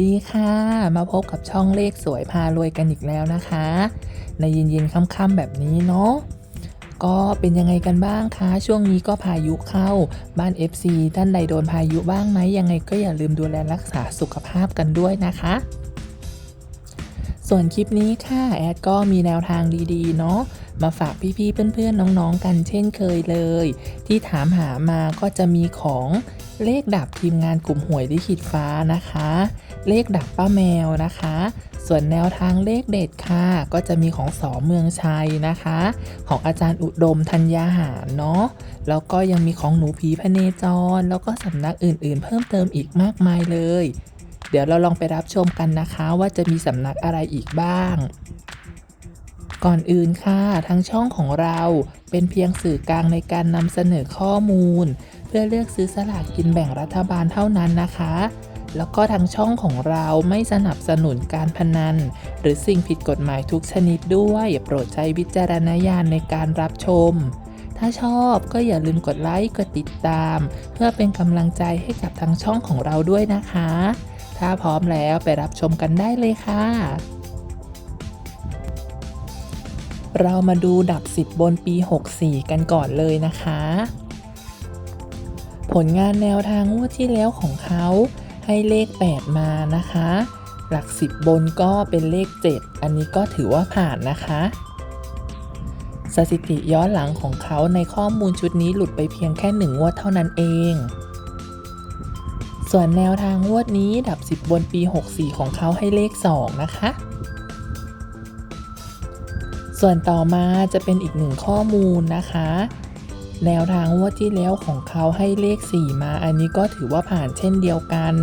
ดีค่ะ มาพบกับช่องเลขสวยพารวยกันอีกแล้วนะคะ ในเย็นๆค่ำๆแบบนี้เนาะก็เป็นยังไงกันบ้างคะ ช่วงนี้ก็พายุเข้าบ้าน FC ท่านใดโดนพายุบ้างไหมยังไงก็อย่าลืมดูแลรักษาสุขภาพกันด้วยนะคะ ส่วนคลิปนี้ค่ะแอดก็มีแนวทางดีๆ เนาะมาฝากพี่ๆเพื่อนๆน้องๆกันเช่นเคยเลย ที่ถามหามาก็จะมีของ เลขดับทีมงานกลุ่มหวยลิขิตฟ้านะคะ เลขดับป้าแมวนะคะ ส่วนแนวทางเลขเด็ดค่ะก็จะมีของสอเมืองชัยนะคะ ของอาจารย์อุดมธัญญาหารเนาะแล้วก็ยังมีของหนูผีพเนจร แล้วก็สำนักอื่นๆ เพิ่มเติมอีกมากมายเลย เดี๋ยวเราลองไปรับชมกันนะคะว่าจะมีสำนักอะไรอีกบ้างก่อนอื่นค่ะทางช่องของเราเป็นเพียงสื่อกลางในการนำเสนอข้อมูล พื่อเลือกซื้อสลากกินแบ่งรัฐบาลเท่านั้นนะคะ แล้วก็ทางช่องของเราไม่สนับสนุนการพนัน หรือสิ่งผิดกฎหมายทุกชนิดด้วยโปรดใช้วิจารณญาณในการรับชม ถ้าชอบก็อย่าลืมกดไลค์กดติดตาม เพื่อเป็นกำลังใจให้กับทางช่องของเราด้วยนะคะ ถ้าพร้อมแล้วไปรับชมกันได้เลยค่ะเรามาดูดับ 10 บนปี 64 กันก่อนเลยนะคะ ผลงานแนวทางงวดที่แล้วของเขาให้เลข 8 มานะคะ หลัก 10 บนก็เป็นเลข 7 อันนี้ก็ถือว่าผ่านนะคะ สถิติย้อนหลังของเขาในข้อมูลชุดนี้หลุดไปเพียงแค่1งวดเท่านั้นเอง ส่วนแนวทางงวดนี้ดับ 10 บนปี 64 ของเขาให้เลข 2 นะคะ ส่วนต่อมาจะเป็นอีกหนึ่งข้อมูลนะคะ แนวทางงวดที่แล้วของเขาให้เลข 4 มา อันนี้ก็ถือว่าผ่านเช่นเดียวกัน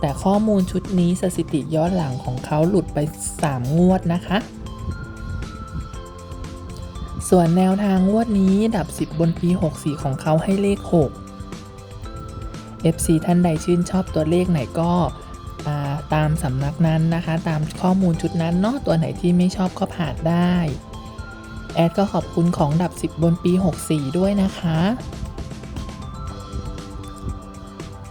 แต่ข้อมูลชุดนี้สถิติย้อนหลังของเขาหลุดไป 3 งวดนะคะ ส่วนแนวทางงวดนี้ดับ 10 บนปี 64 ของเขาให้เลข 6 FC ท่านใดชื่นชอบตัวเลขไหนก็าตามสำนักนั้นนะคะ ตามข้อมูลชุดนั้นเนาะตัวไหนที่ไม่ชอบก็ผ่านได้ แอดก็ขอบคุณของดับ 10 บนปี 64 ด้วยนะคะ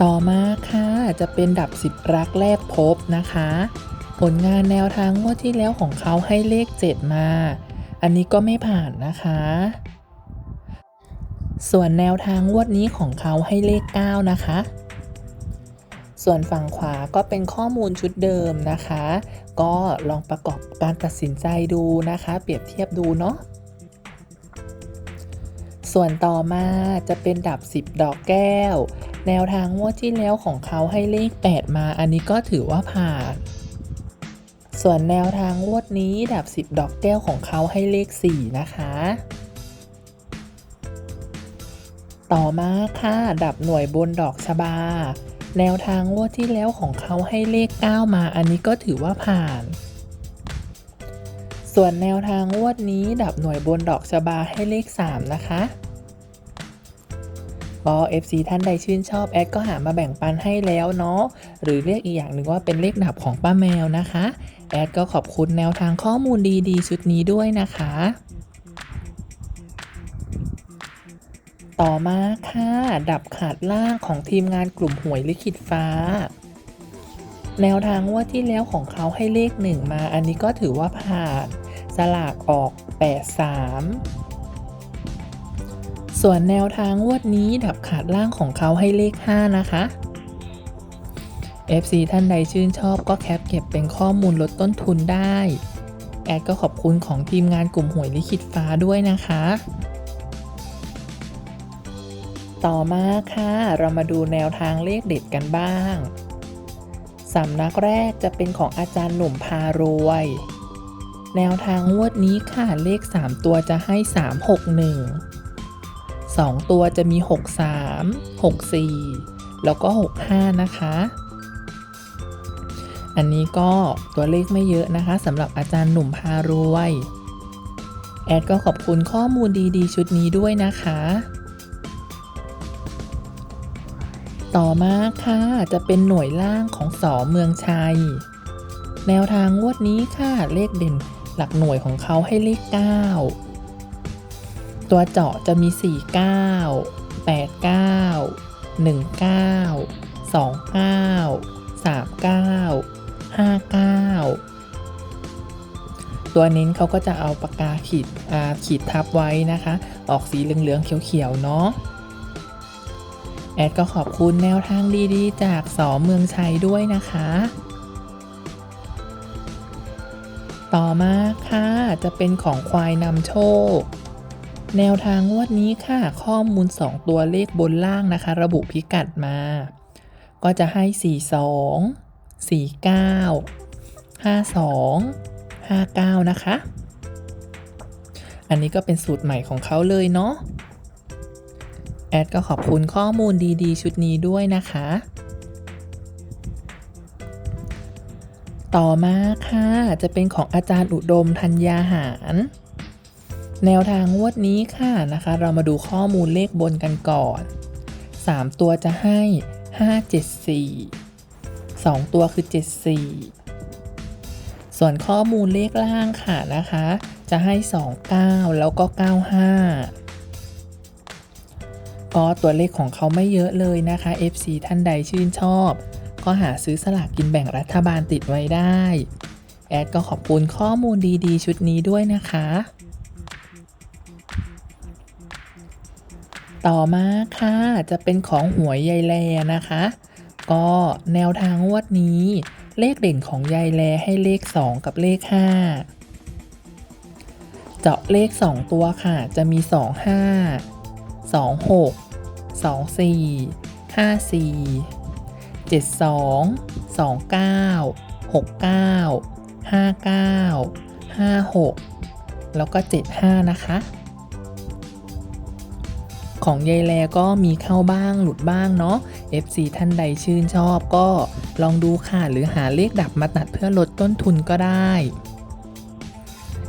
ต่อมาค่ะจะเป็นดับ 10 รักแรกพบนะคะ ผลงานแนวทางงวดที่แล้วของเขาให้เลข 7 มา อันนี้ก็ไม่ผ่านนะคะ ส่วนแนวทางงวดนี้ของเขาให้เลข 9 นะคะส่วนฝั่งขวาก็เป็นข้อมูลชุดเดิมนะคะ ก็ลองประกอบการตัดสินใจดูนะคะ เปรียบเทียบดูเนาะ ส่วนต่อมาจะเป็นดับ 10 ดอกแก้ว แนวทางงวดที่แล้วของเขาให้เลข 8 มา อันนี้ก็ถือว่าผ่าน ส่วนแนวทางงวดนี้ดับ 10 ดอกแก้วของเขาให้เลข 4 นะคะ ต่อมาค่ะดับหน่วยบนดอกชบา แนวทางงวดที่แล้วของเขาให้เลข 9 มา อันนี้ก็ถือว่าผ่านส่วนแนวทางงวดนี้ดับหน่วยบนดอกชบาให้เลข 3 นะคะ ก็ FC ท่านใดชื่นชอบแอดก็หามาแบ่งปันให้แล้วเนาะหรือเรียกอีกอย่างหนึ่งว่าเป็นเลขดับของป้าแมวนะคะ แอดก็ขอบคุณแนวทางข้อมูลดีๆ ชุดนี้ด้วยนะคะ ต่อมาค่ะ ดับขาดล่างของทีมงานกลุ่มหวยลิขิตฟ้าแนวทางว่าที่แล้วของเขาให้เลข 1 มา อันนี้ก็ถือว่าผ่าน สลากออก 83 ส่วนแนวทางวดนี้ดับขาดล่างของเขาให้เลข 5 นะคะ FC ท่านใดชื่นชอบก็แคปเก็บเป็นข้อมูลลดต้นทุนได้ แอดก็ขอบคุณของทีมงานกลุ่มหวยลิขิตฟ้าด้วยนะคะ ต่อมาค่ะ เรามาดูแนวทางเลขเด็ดกันบ้าง สำนักแรกจะเป็นของอาจารย์หนุ่มพารวย แนวทางงวดนี้ค่ะเลข 3 ตัวจะให้ 3 6 1 2 ตัวจะมี 6 3 6 4 แล้วก็ 6 5 นะคะ อันนี้ก็ตัวเลขไม่เยอะนะคะสำหรับอาจารย์หนุ่มพารวย แอดก็ขอบคุณข้อมูลดีๆ ชุดนี้ด้วยนะคะ ต่อมาค่ะจะเป็นหน่วยล่างของสอเมืองชัย แนวทางงวดนี้ค่ะเลขเด่นหลักหน่วยของเขาให้เลข 9 ตัวเจาะจะมี 49 89 19 29 39ตัวนิ้นเขาก็จะเอาปากกาขีดขีดทับไว้นะคะ ออกสีเหลืองๆเขียวๆเนาะแอดก็ขอบคุณแนวทางดีๆ จากสอเมืองชัยด้วยนะคะ ต่อมาค่ะ จะเป็นของควายนำโชค แนวทางงวดนี้ค่ะ ข้อมูล 2 ตัวเลขบนล่างนะคะ ระบุพิกัดมา ก็จะให้ 42 49 52 59 นะคะ อันนี้ก็เป็นสูตรใหม่ของเขาเลยเนาะ แอดก็ขอบคุณข้อมูลดีๆ ชุดนี้ด้วยนะคะ ต่อมาค่ะ จะเป็นของอาจารย์อุดมธัญญาหาร แนวทางงวดนี้ค่ะนะคะ เรามาดูข้อมูลเลขบนกันก่อน 3 ตัวจะให้ 574 2 ตัวคือ 74 ส่วนข้อมูลเลขล่างค่ะนะคะ จะให้ 29 แล้วก็ 95 ก็ตัวเลขของเขาไม่เยอะเลยนะคะ FC ท่านใดชื่นชอบ ก็หาซื้อสลากกินแบ่งรัฐบาลติดไว้ได้ แอดก็ขอบคุณข้อมูลดีๆ ชุดนี้ด้วยนะคะ ต่อมาค่ะ จะเป็นของหวยยายแลนะคะ ก็แนวทางงวดนี้ เลขเด่นของยายแลให้เลข 2 กับเลข 5 เจาะเลข 2 ตัวค่ะ จะมี 2 5 2 6 2 4 5 4 7 2 2 9 6 9 5 9 5 6 แล้วก็ 7 5 นะคะ ของยายแลก็มีเข้าบ้างหลุดบ้างเนาะ FC ท่านใดชื่นชอบก็ลองดูค่ะ หรือหาเลขดับมาตัดเพื่อลดต้นทุนก็ได้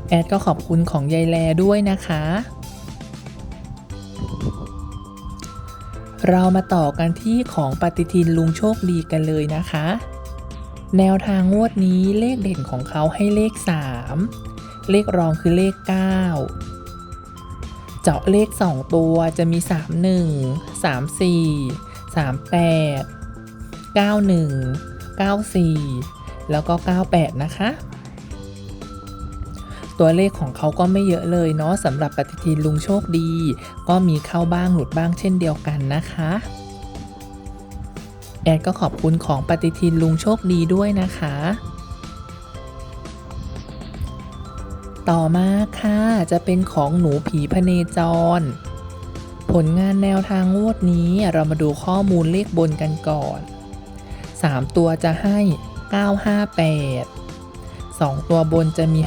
แอดก็ขอบคุณของยายแลด้วยนะคะ เรามาต่อกันที่ของปฏิทินลุงโชคดีกันเลยนะคะ แนวทางงวดนี้เลขเด่นของเขาให้เลข 3 เลขรองคือเลข 9 เจาะเลข 2 ตัวจะมี 31 34 38 91 94 แล้วก็ 98 นะคะ ตัวเลขของเขาก็ไม่เยอะเลยเนาะสำหรับปฏิทินลุงโชคดี ก็มีเข้าบ้างหลุดบ้างเช่นเดียวกันนะคะแอดก็ขอบคุณของปฏิทินลุงโชคดีด้วยนะคะ ต่อมาค่ะจะเป็นของหนูผีพเนจร ผลงานแนวทางงวดนี้เรามาดูข้อมูลเลขบนกันก่อน 3 ตัวจะให้ 958 2 ตัวบนจะมี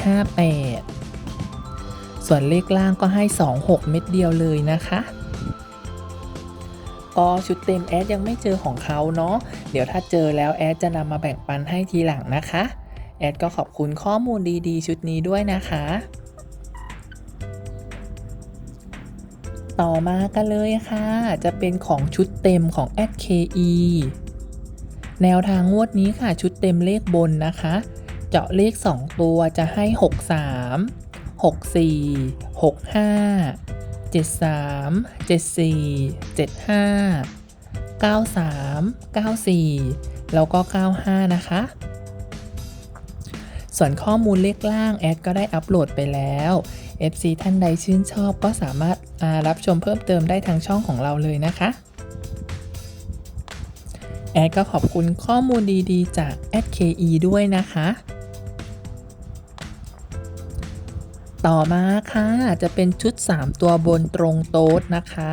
58 ส่วนเลขล่างก็ให้ 26 เม็ดเดียวเลยนะคะก็ชุดเต็มแอดยังไม่เจอของเขาเนาะ เดี๋ยวถ้าเจอแล้วแอดจะนำมาแบ่งปันให้ทีหลังนะคะ แอดก็ขอบคุณข้อมูลดีๆ ชุดนี้ด้วยนะคะ ต่อมากันเลยค่ะ จะเป็นของชุดเต็มของ SKE แนวทางงวดนี้ค่ะชุดเต็มเลขบนนะคะ เจาะเลข 2 ตัวจะให้ 63 64 65 73 74 75 93 94 แล้วก็ 95 นะคะ ส่วนข้อมูลเลขล่างแอดก็ได้อัปโหลดไปแล้ว FC ท่านใดชื่นชอบก็สามารถารับชมเพิ่มเติมได้ทางช่องของเราเลยนะคะ แอดก็ขอบคุณข้อมูลดีๆ จาก SKE ด้วยนะคะ ต่อมาค่ะ จะเป็นชุด 3 ตัวบนตรงโต๊ดนะคะ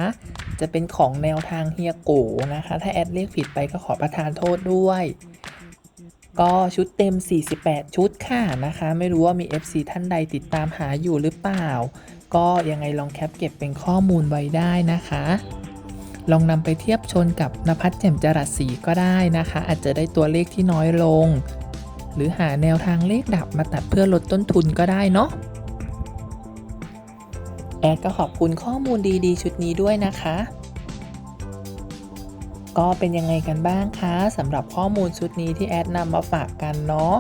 จะเป็นของแนวทางเฮียโกนะคะ ถ้าแอดเรียกผิดไปก็ขอประทานโทษด้วย ก็ชุดเต็ม 48 ชุดค่ะนะคะ ไม่รู้ว่ามี FC ท่านใดติดตามหาอยู่หรือเปล่า ก็ยังไงลองแคปเก็บเป็นข้อมูลไว้ได้นะคะ ลองนำไปเทียบชนกับนภัสแจ่มจรัสสีก็ได้นะคะ อาจจะได้ตัวเลขที่น้อยลง หรือหาแนวทางเลขดับมาตัดเพื่อลดต้นทุนก็ได้เนาะแอดก็ขอบคุณข้อมูลดีๆ ชุดนี้ด้วยนะคะ ก็เป็นยังไงกันบ้างคะสำหรับข้อมูลชุดนี้ที่แอดนำมาฝากกันเนาะ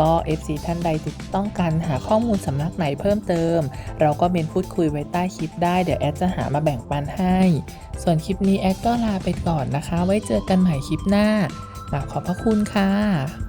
ก็ FC ท่านใดติดต้องการหาข้อมูลสำนักไหนเพิ่มเติม เราก็เมนพูดคุยไว้ใต้คลิปได้เดี๋ยวแอดจะหามาแบ่งปันให้ ส่วนคลิปนี้แอดก็ลาไปก่อนนะคะ ไว้เจอกันใหม่คลิปหน้ากราขอบพระคุณค่ะ